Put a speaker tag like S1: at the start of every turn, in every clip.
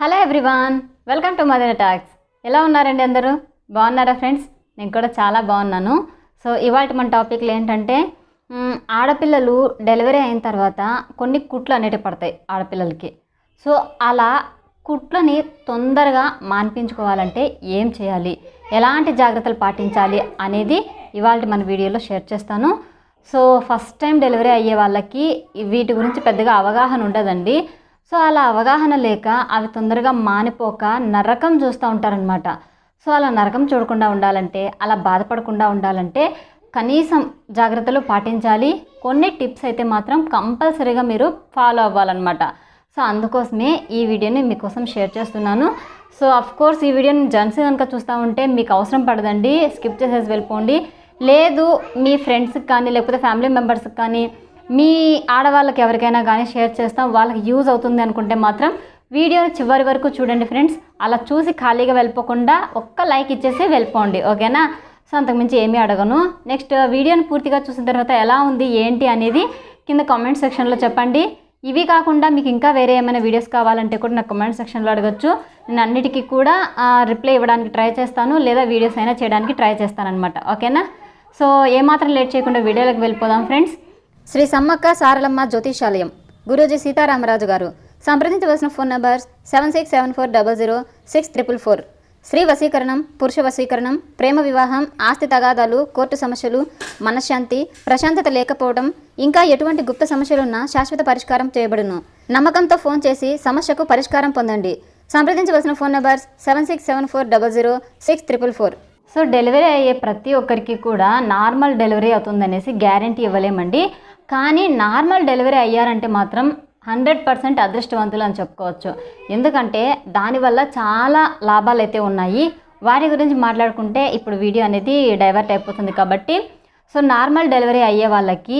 S1: Hello everyone welcome to mother talks ఎలా ఉన్నారండి అందరూ? బాగున్నారా ఫ్రెండ్స్ నేను కూడా చాలా బాగున్నాను. సో ఇవాళ మన టాపిక్లు ఏంటంటే ఆడపిల్లలు డెలివరీ అయిన తర్వాత కొన్ని కుట్లు అనేటివి పడతాయి ఆడపిల్లలకి. సో అలా కుట్లని తొందరగా మాన్పించుకోవాలంటే ఏం చేయాలి? ఎలాంటి జాగ్రత్తలు పాటించాలి అనేది ఇవాళ మన వీడియోలో షేర్ చేస్తాను. సో ఫస్ట్ టైం డెలివరీ అయ్యే వాళ్ళకి వీటి గురించి పెద్దగా అవగాహన ఉండదండి. సో అలా అవగాహన లేక అవి తొందరగా మానిపోక నరకం చూస్తూ ఉంటారనమాట సో అలా నరకం చూడకుండా ఉండాలంటే అలా బాధపడకుండా ఉండాలంటే కనీసం జాగ్రత్తలు పాటించాలి. కొన్ని టిప్స్ అయితే మాత్రం కంపల్సరీగా మీరు ఫాలో అవ్వాలన్నమాట. సో అందుకోసమే ఈ వీడియోని మీకోసం షేర్ చేస్తున్నాను. సో అఫ్ కోర్స్ ఈ వీడియోని జర్న్సీ కనుక చూస్తూ ఉంటే మీకు అవసరం పడదండి. స్కిప్ చేసేసి వెళ్ళిపోండి. లేదు మీ ఫ్రెండ్స్కి కానీ లేకపోతే ఫ్యామిలీ మెంబర్స్కి కానీ మీ ఆడవాళ్ళకి ఎవరికైనా కానీ షేర్ చేస్తాం. వాళ్ళకి యూజ్ అవుతుంది అనుకుంటే మాత్రం వీడియోని చివరి వరకు చూడండి ఫ్రెండ్స్. అలా చూసి ఖాళీగా వెళ్ళిపోకుండా ఒక్క లైక్ ఇచ్చేసి వెళ్ళిపోండి. ఓకేనా? సో అంతకుమించి ఏమీ అడగను. నెక్స్ట్ వీడియోని పూర్తిగా చూసిన తర్వాత ఎలా ఉంది ఏంటి అనేది కింద కామెంట్ సెక్షన్లో చెప్పండి. ఇవి కాకుండా మీకు ఇంకా వేరే ఏమైనా వీడియోస్ కావాలంటే కూడా నాకు కమెంట్ సెక్షన్లో అడగచ్చు. నేను అన్నిటికీ కూడా రిప్లై ఇవ్వడానికి ట్రై చేస్తాను. లేదా వీడియోస్ అయినా చేయడానికి ట్రై చేస్తాను అనమాట ఓకేనా? సో ఏమాత్రం లేట్ చేయకుండా వీడియోలోకి వెళ్ళిపోదాం ఫ్రెండ్స్. శ్రీ సమ్మక్క సారలమ్మ జ్యోతిషాలయం. గురూజీ సీతారామరాజు గారు. సంప్రదించవలసిన phone number seven six seven four double zero six triple four. స్త్రీ వశీకరణం పురుష వశీకరణం ప్రేమ వివాహం ఆస్తి తగాదాలు కోర్టు సమస్యలు మనశ్శాంతి ప్రశాంతత లేకపోవడం ఇంకా ఎటువంటి గుప్త సమస్యలున్నా శాశ్వత పరిష్కారం చేయబడును. నమ్మకంతో ఫోన్ చేసి సమస్యకు పరిష్కారం పొందండి. సంప్రదించవలసిన phone numbers seven six seven four double zero six triple four. So delivery అయ్యే ప్రతి ఒక్కరికి కూడా నార్మల్ డెలివరీ అవుతుందనేసి గ్యారంటీ ఇవ్వలేమండి. కానీ నార్మల్ డెలివరీ అయ్యారంటే మాత్రం హండ్రెడ్ పర్సెంట్ అదృష్టవంతులు అని చెప్పుకోవచ్చు. ఎందుకంటే దానివల్ల చాలా లాభాలు అయితే ఉన్నాయి. వాటి గురించి మాట్లాడుకుంటే ఇప్పుడు వీడియో అనేది డైవర్ట్ అయిపోతుంది కాబట్టి. సో నార్మల్ డెలివరీ అయ్యే వాళ్ళకి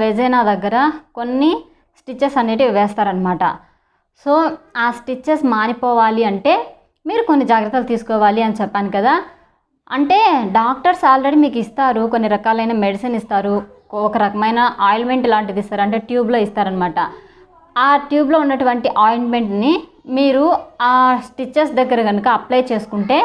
S1: వెజైనా దగ్గర కొన్ని స్టిచ్చెస్ అనేటివి వేస్తారనమాట సో ఆ స్టిచ్చెస్ మానిపోవాలి అంటే మీరు కొన్ని జాగ్రత్తలు తీసుకోవాలి అని చెప్పాను కదా. అంటే డాక్టర్స్ ఆల్రెడీ మీకు ఇస్తారు కొన్ని రకాలైన మెడిసిన్ ఇస్తారు. ఒక రకమైన ఆయిల్మెంట్ లాంటిది ఇస్తారు. అంటే ట్యూబ్లో ఇస్తారనమాట. ఆ ట్యూబ్లో ఉన్నటువంటి ఆయింట్మెంట్ని మీరు ఆ స్టిచ్చెస్ దగ్గర కనుక అప్లై చేసుకుంటే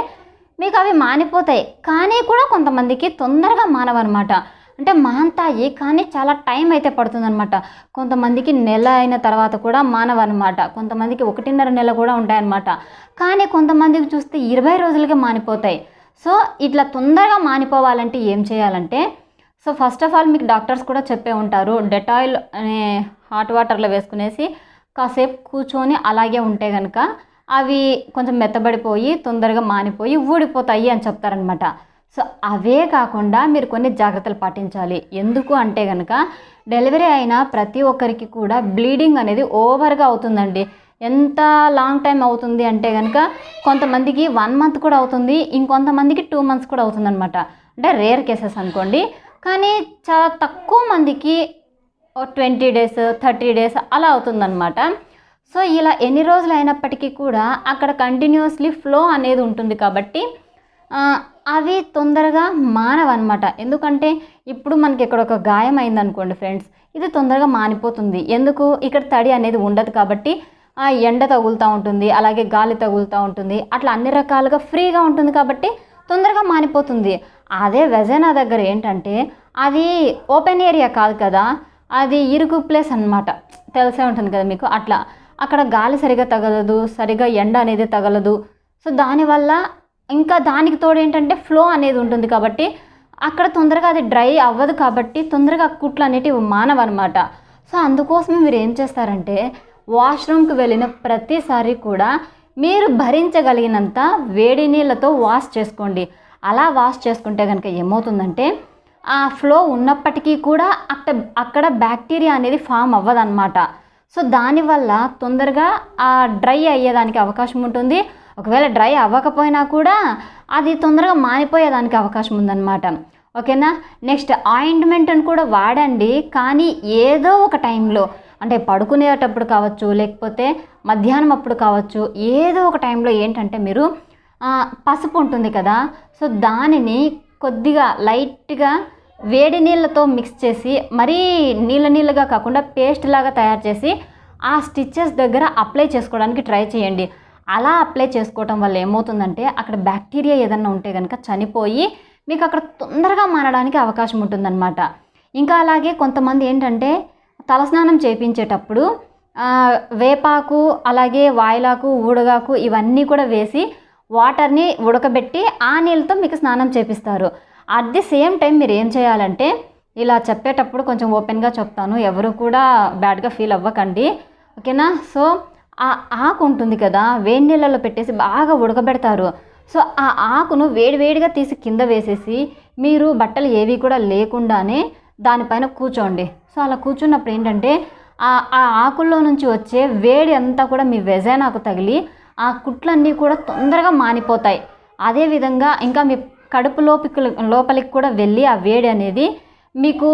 S1: మీకు అవి మానిపోతాయి. కానీ కూడా కొంతమందికి తొందరగా మానవన్నమాట అంటే మాంతాయి కానీ చాలా టైం అయితే పడుతుందన్నమాట కొంతమందికి నెల అయిన తర్వాత కూడా మానవన్నమాట కొంతమందికి ఒకటిన్నర నెల కూడా ఉంటాయన్నమాట కానీ కొంతమందికి చూస్తే ఇరవై రోజులకే మానిపోతాయి. సో ఇట్లా తొందరగా మానిపోవాలంటే ఏం చేయాలంటే సో ఫస్ట్ ఆఫ్ ఆల్ మీకు డాక్టర్స్ కూడా చెప్పే ఉంటారు డెటాయిల్ అనే హాట్ వాటర్లో వేసుకునేసి కాసేపు కూర్చొని అలాగే ఉంటే కనుక అవి కొంచెం మెత్తబడిపోయి తొందరగా మానిపోయి ఊడిపోతాయి అని చెప్తారనమాట సో అవే కాకుండా మీరు కొన్ని జాగ్రత్తలు పాటించాలి. ఎందుకు అంటే కనుక డెలివరీ అయిన ప్రతి ఒక్కరికి కూడా బ్లీడింగ్ అనేది ఓవర్గా అవుతుందండి. ఎంత లాంగ్ టైం అవుతుంది అంటే కనుక కొంతమందికి వన్ మంత్ కూడా అవుతుంది ఇంకొంతమందికి టూ మంత్స్ కూడా అవుతుందన్నమాట. అంటే రేర్ కేసెస్ అనుకోండి. కానీ చాలా తక్కువ మందికి ట్వంటీ డేస్ థర్టీ డేస్ అలా అవుతుందన్నమాట. సో ఇలా ఎన్ని రోజులు అయినప్పటికీ కూడా అక్కడ కంటిన్యూస్లీ ఫ్లో అనేది ఉంటుంది కాబట్టి అవి తొందరగా మానవన్నమాట. ఎందుకంటే ఇప్పుడు మనకి ఇక్కడ ఒక గాయం అయిందనుకోండి ఫ్రెండ్స్ ఇది తొందరగా మానిపోతుంది. ఎందుకు? ఇక్కడ తడి అనేది ఉండదు కాబట్టి ఆ ఎండ తగులుతూ ఉంటుంది అలాగే గాలి తగులుతూ ఉంటుంది అట్లా అన్ని రకాలుగా ఫ్రీగా ఉంటుంది కాబట్టి తొందరగా మానిపోతుంది. అదే వెజైనా దగ్గర ఏంటంటే అది ఓపెన్ ఏరియా కాదు కదా అది ఇరుకు ప్లేస్ అన్నమాట. తెలిసే ఉంటుంది కదా మీకు? అట్లా. అక్కడ గాలి సరిగా తగలదు సరిగా ఎండ అనేది తగలదు. సో దానివల్ల ఇంకా దానికి తోడు ఏంటంటే ఫ్లో అనేది ఉంటుంది కాబట్టి అక్కడ తొందరగా అది డ్రై అవ్వదు కాబట్టి తొందరగా కుట్లు అనేటివి మానవన్నమాట. సో అందుకోసం మీరు ఏం చేస్తారంటే వాష్రూమ్కి వెళ్ళిన ప్రతిసారి కూడా మీరు భరించగలిగినంత వేడి నీళ్ళతో వాష్ చేసుకోండి. అలా వాష్ చేసుకుంటే కనుక ఏమవుతుందంటే ఆ ఫ్లో ఉన్నప్పటికీ కూడా అక్కడ అక్కడ బ్యాక్టీరియా అనేది ఫామ్ అవ్వదన్నమాట. సో దానివల్ల తొందరగా ఆ డ్రై అయ్యేదానికి అవకాశం ఉంటుంది. ఒకవేళ డ్రై అవ్వకపోయినా కూడా అది తొందరగా మానిపోయేదానికి అవకాశం ఉందన్నమాట. ఓకేనా? నెక్స్ట్ ఆయింట్మెంట్ని కూడా వాడండి. కానీ ఏదో ఒక టైంలో అంటే పడుకునేటప్పుడు కావచ్చు లేకపోతే మధ్యాహ్నం అప్పుడు కావచ్చు ఏదో ఒక టైంలో ఏంటంటే మీరు పసుపు ఉంటుంది కదా సో దానిని కొద్దిగా లైట్గా వేడి నీళ్ళతో మిక్స్ చేసి మరీ నీళ్ళ నీళ్ళగా కాకుండా పేస్ట్ లాగా తయారు చేసి ఆ స్టిచ్చెస్ దగ్గర అప్లై చేసుకోవడానికి ట్రై చేయండి. అలా అప్లై చేసుకోవటం వల్ల ఏమవుతుందంటే అక్కడ బ్యాక్టీరియా ఏదన్నా ఉంటే కనుక చనిపోయి మీకు అక్కడ తొందరగా మారడానికి అవకాశం ఉంటుందన్నమాట. ఇంకా అలాగే కొంతమంది ఏంటంటే తలస్నానం చేయించేటప్పుడు వేపాకు అలాగే వాయిలాకు ఊడగాకు ఇవన్నీ కూడా వేసి వాటర్ని ఉడకబెట్టి ఆ నీళ్ళతో మీకు స్నానం చేపిస్తారు. అట్ ది సేమ్ టైం మీరు ఏం చేయాలంటే ఇలా చెప్పేటప్పుడు కొంచెం ఓపెన్గా చెప్తాను. ఎవరు కూడా బ్యాడ్గా ఫీల్ అవ్వకండి. ఓకేనా? సో ఆ ఆకు ఉంటుంది కదా వేడి నీళ్ళలో పెట్టేసి బాగా ఉడకబెడతారు. సో ఆ ఆకును వేడివేడిగా తీసి కింద వేసేసి మీరు బట్టలు ఏవి కూడా లేకుండానే దానిపైన కూర్చోండి. సో అలా కూర్చున్నప్పుడు ఏంటంటే ఆ ఆకుల్లో నుంచి వచ్చే వేడి అంతా కూడా మీ వెజైనాకు తగిలి ఆ కుట్లన్నీ కూడా తొందరగా మానిపోతాయి. అదేవిధంగా ఇంకా మీ కడుపు లోపలికి లోపలికి కూడా వెళ్ళి ఆ వేడి అనేది మీకు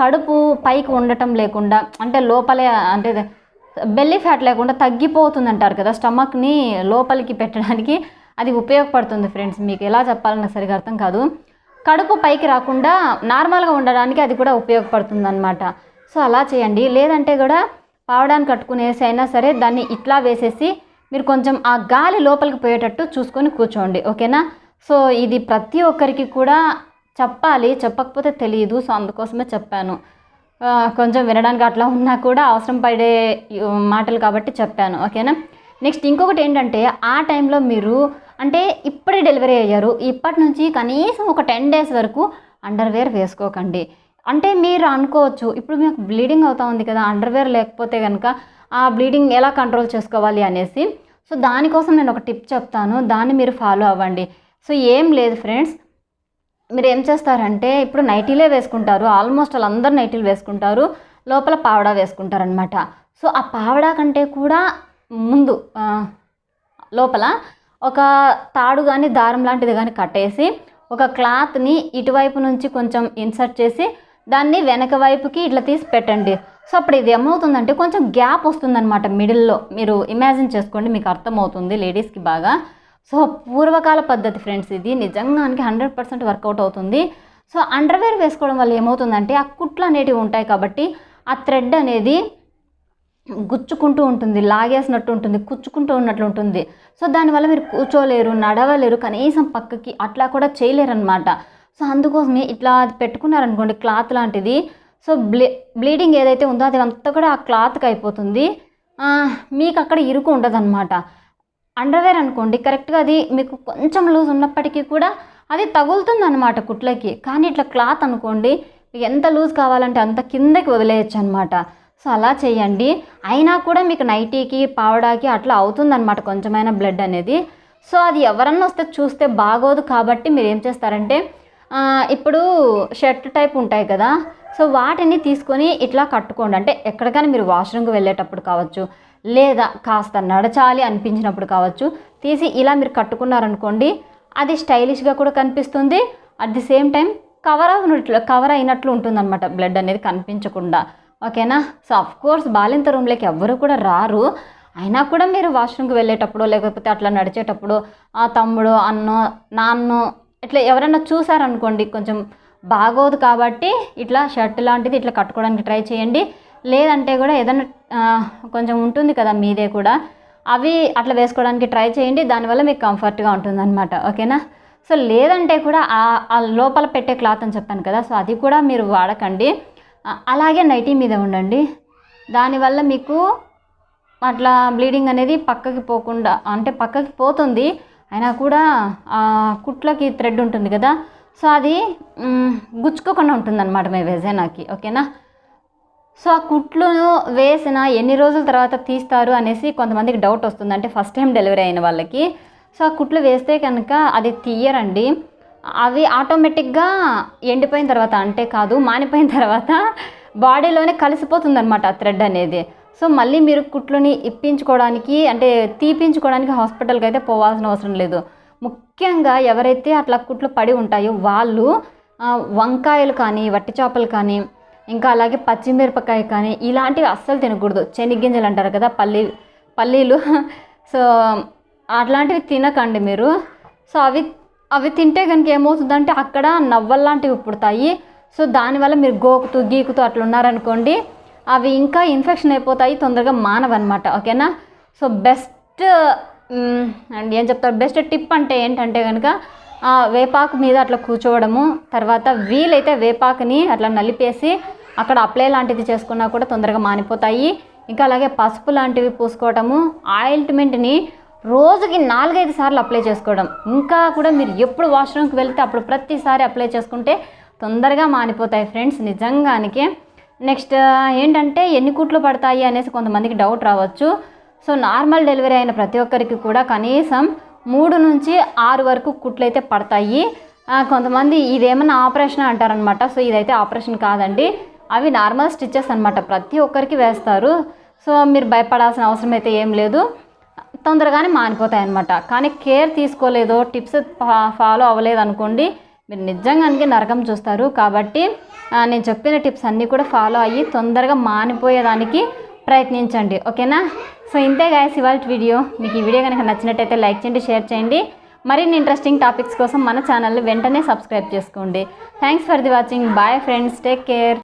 S1: కడుపు పైకి ఉండటం లేకుండా అంటే లోపలే అంటే బెల్లీ ఫ్యాట్ లేకుండా తగ్గిపోతుంది అంటారు కదా స్టమక్ని లోపలికి పెట్టడానికి అది ఉపయోగపడుతుంది ఫ్రెండ్స్ మీకు ఎలా చెప్పాలని సరిగా అర్థం కాదు. కడుపు పైకి రాకుండా నార్మల్గా ఉండడానికి అది కూడా ఉపయోగపడుతుంది అనమాట సో అలా చేయండి. లేదంటే కూడా పావడాన్ని కట్టుకునేసి అయినా సరే దాన్ని ఇట్లా వేసేసి మీరు కొంచెం ఆ గాలి లోపలికి పోయేటట్టు చూసుకొని కూర్చోండి. ఓకేనా? సో ఇది ప్రతి ఒక్కరికి కూడా చెప్పాలి. చెప్పకపోతే తెలియదు సో అందుకోసమే చెప్పాను. కొంచెం వినడానికి అట్లా ఉన్నా కూడా అవసరం పడే మాటలు కాబట్టి చెప్పాను. ఓకేనా? నెక్స్ట్ ఇంకొకటి ఏంటంటే ఆ టైంలో మీరు అంటే ఇప్పుడే డెలివరీ అయ్యారు. ఇప్పటి నుంచి కనీసం ఒక టెన్ డేస్ వరకు అండర్వేర్ వేసుకోకండి. అంటే మీరు అనుకోవచ్చు ఇప్పుడు మీకు బ్లీడింగ్ అవుతా ఉంది కదా అండర్వేర్ లేకపోతే కనుక ఆ బ్లీడింగ్ ఎలా కంట్రోల్ చేసుకోవాలి అనేసి. సో దానికోసం నేను ఒక టిప్ చెప్తాను దాన్ని మీరు ఫాలో అవ్వండి. సో ఏం లేదు ఫ్రెండ్స్ మీరు ఏం చేస్తారంటే ఇప్పుడు నైటీలే వేసుకుంటారు ఆల్మోస్ట్ వాళ్ళందరూ నైటీలు వేసుకుంటారు లోపల పావడా వేసుకుంటారనమాట సో ఆ పావడా కంటే కూడా ముందు లోపల ఒక తాడు కానీ దారం లాంటిది కానీ కట్టేసి ఒక క్లాత్ని ఇటువైపు నుంచి కొంచెం ఇన్సర్ట్ చేసి దాన్ని వెనక వైపుకి ఇట్లా తీసి పెట్టండి. సో అప్పుడు ఇది ఏమవుతుందంటే కొంచెం గ్యాప్ వస్తుందన్నమాట మిడిల్లో. మీరు ఇమాజిన్ చేసుకోండి మీకు అర్థమవుతుంది లేడీస్కి బాగా. సో పూర్వకాల పద్ధతి ఫ్రెండ్స్ ఇది. నిజంగానికి హండ్రెడ్ పర్సెంట్ వర్కౌట్ అవుతుంది. సో అండర్వేర్ వేసుకోవడం వల్ల ఏమవుతుందంటే ఆ కుట్లు అనేటివి ఉంటాయి కాబట్టి ఆ థ్రెడ్ అనేది గుచ్చుకుంటూ ఉంటుంది లాగేసినట్టు ఉంటుంది కుచ్చుకుంటూ ఉన్నట్లు ఉంటుంది. సో దానివల్ల మీరు కూర్చోలేరు నడవలేరు కనీసం పక్కకి అట్లా కూడా చేయలేరు అనమాట సో అందుకోసమే ఇట్లా అది పెట్టుకున్నారనుకోండి క్లాత్ లాంటిది. సో బ్లీ బ్లీడింగ్ ఏదైతే ఉందో అది అంతా కూడా ఆ క్లాత్కి అయిపోతుంది. మీకు అక్కడ ఇరుకు ఉండదన్నమాట. అండర్వేర్ అనుకోండి కరెక్ట్గా అది మీకు కొంచెం లూజ్ ఉన్నప్పటికీ కూడా అది తగులుతుంది అనమాట కుట్లకి. కానీ ఇట్లా క్లాత్ అనుకోండి ఎంత లూజ్ కావాలంటే అంత కిందకి వదిలేయచ్చు అనమాట సో అలా చేయండి. అయినా కూడా మీకు నైటీకి పావడాకి అట్లా అవుతుందన్నమాట కొంచెమైనా బ్లడ్ అనేది. సో అది ఎవరన్నా వస్తే చూస్తే బాగోదు కాబట్టి మీరు ఏం చేస్తారంటే ఇప్పుడు షర్ట్ టైప్ ఉంటాయి కదా సో వాటిని తీసుకొని ఇట్లా కట్టుకోండి. అంటే ఎక్కడికైనా మీరు వాష్రూమ్కి వెళ్ళేటప్పుడు కావచ్చు లేదా కాస్త నడచాలి అనిపించినప్పుడు కావచ్చు తీసి ఇలా మీరు కట్టుకున్నారనుకోండి అది స్టైలిష్గా కూడా కనిపిస్తుంది. At the same time cover అవునట్లు cover అయినట్లు ఉంటుందన్నమాట. బ్లడ్ అనేది కనిపించకుండా. ఓకేనా? సో అఫ్ కోర్స్ బాలింత రూమ్లోకి ఎవ్వరు కూడా రారు. అయినా కూడా మీరు వాష్రూమ్కి వెళ్ళేటప్పుడు లేకపోతే అట్లా నడిచేటప్పుడు ఆ తమ్ముడు అన్నో నాన్నో ఇట్లా ఎవరైనా చూసారనుకోండి కొంచెం బాగోదు కాబట్టి ఇట్లా షర్ట్ లాంటిది ఇట్లా కట్టుకోవడానికి ట్రై చేయండి. లేదంటే కూడా ఏదైనా కొంచెం ఉంటుంది కదా మీదే కూడా అవి అట్లా వేసుకోవడానికి ట్రై చేయండి. దానివల్ల మీకు కంఫర్ట్గా ఉంటుందన్నమాట. ఓకేనా? సో లేదంటే కూడా ఆ లోపల పెట్టే క్లాత్ అని చెప్పాను కదా సో అది కూడా మీరు వాడకండి. అలాగే నైటీ మీద ఉండండి. దానివల్ల మీకు అట్లా బ్లీడింగ్ అనేది పక్కకి పోకుండా అంటే పక్కకి పోతుంది. అయినా కూడా ఆ కుట్లకి థ్రెడ్ ఉంటుంది కదా సో అది గుచ్చుకోకుండా ఉంటుంది అనమాట మీ వెజైనాకి ఓకేనా? సో ఆ కుట్లు వేసిన ఎన్ని రోజుల తర్వాత తీస్తారు అనేసి కొంతమందికి డౌట్ వస్తుంది. అంటే ఫస్ట్ టైం డెలివరీ అయిన వాళ్ళకి. సో ఆ కుట్లు వేస్తే కనుక అది తీయరండి. అవి ఆటోమేటిక్గా ఎండిపోయిన తర్వాత అంటే కాదు మానిపోయిన తర్వాత బాడీలోనే కలిసిపోతుంది అనమాట ఆ థ్రెడ్ అనేది. సో మళ్ళీ మీరు కుట్లని ఇప్పించుకోవడానికి అంటే తీపించుకోవడానికి హాస్పిటల్కి అయితే పోవాల్సిన అవసరం లేదు. ముఖ్యంగా ఎవరైతే అట్లా కుట్లు పడి ఉంటాయో వాళ్ళు వంకాయలు కానీ వట్టి చేపలు కానీ ఇంకా అలాగే పచ్చిమిరపకాయ కానీ ఇలాంటివి అస్సలు తినకూడదు. చెనిగ్గింజలు అంటారు కదా పల్లీ పల్లీలు. సో అట్లాంటివి తినకండి మీరు. సో అవి అవి తింటే కనుక ఏమవుతుందంటే అక్కడ నవ్వల్లాంటివి పుడతాయి. సో దానివల్ల మీరు గోకుతూ గీకుతూ అట్లా ఉన్నారనుకోండి అవి ఇంకా ఇన్ఫెక్షన్ అయిపోతాయి తొందరగా మానవన్నమాట ఓకేనా? సో బెస్ట్ అండ్ ఏం చెప్తారు? బెస్ట్ టిప్ అంటే ఏంటంటే కనుక ఆ, వేపాకు మీద అట్లా కూర్చోవడము తర్వాత వీలైతే వేపాకుని అట్లా నలిపేసి అక్కడ అప్లై లాంటిది చేసుకున్నా కూడా తొందరగా మానిపోతాయి. ఇంకా అలాగే పసుపు లాంటివి పూసుకోవటము ఆయింట్మెంట్ని రోజుకి నాలుగైదు సార్లు అప్లై చేసుకోవడం. ఇంకా కూడా మీరు ఎప్పుడు వాష్రూమ్కి వెళ్తే అప్పుడు ప్రతిసారి అప్లై చేసుకుంటే తొందరగా మానిపోతాయి ఫ్రెండ్స్ నిజంగానికి. నెక్స్ట్ ఏంటంటే ఎన్ని కుట్లు పడతాయి అనేసి కొంతమందికి డౌట్ రావచ్చు. సో నార్మల్ డెలివరీ అయిన ప్రతి ఒక్కరికి కూడా కనీసం మూడు నుంచి ఆరు వరకు కుట్లు అయితే పడతాయి కొంతమంది ఇదేమన్నా ఆపరేషన్ అంటారనమాట సో ఇదైతే ఆపరేషన్ కాదండి. అవి నార్మల్ స్టిచ్చెస్ అనమాట ప్రతి ఒక్కరికి వేస్తారు. సో మీరు భయపడాల్సిన అవసరం అయితే ఏం లేదు. తొందరగానే మానిపోతాయి అనమాట కానీ కేర్ తీసుకోలేదో టిప్స్ ఫాలో అవ్వలేదు అనుకోండి మీరు నిజంగానికి నరకం చూస్తారు. కాబట్టి నేను చెప్పిన టిప్స్ అన్నీ కూడా ఫాలో అయ్యి తొందరగా మానిపోయేదానికి ప్రయత్నించండి ఓకేనా? సో ఇంతే గాయస్ ఇవాళ వీడియో. మీకు ఈ వీడియో కనుక నచ్చినట్టయితే లైక్ చేయండి షేర్ చేయండి. మరిన్ని ఇంట్రెస్టింగ్ టాపిక్స్ కోసం మన ఛానల్ని వెంటనే సబ్స్క్రైబ్ చేసుకోండి. Thanks for the watching bye friends take care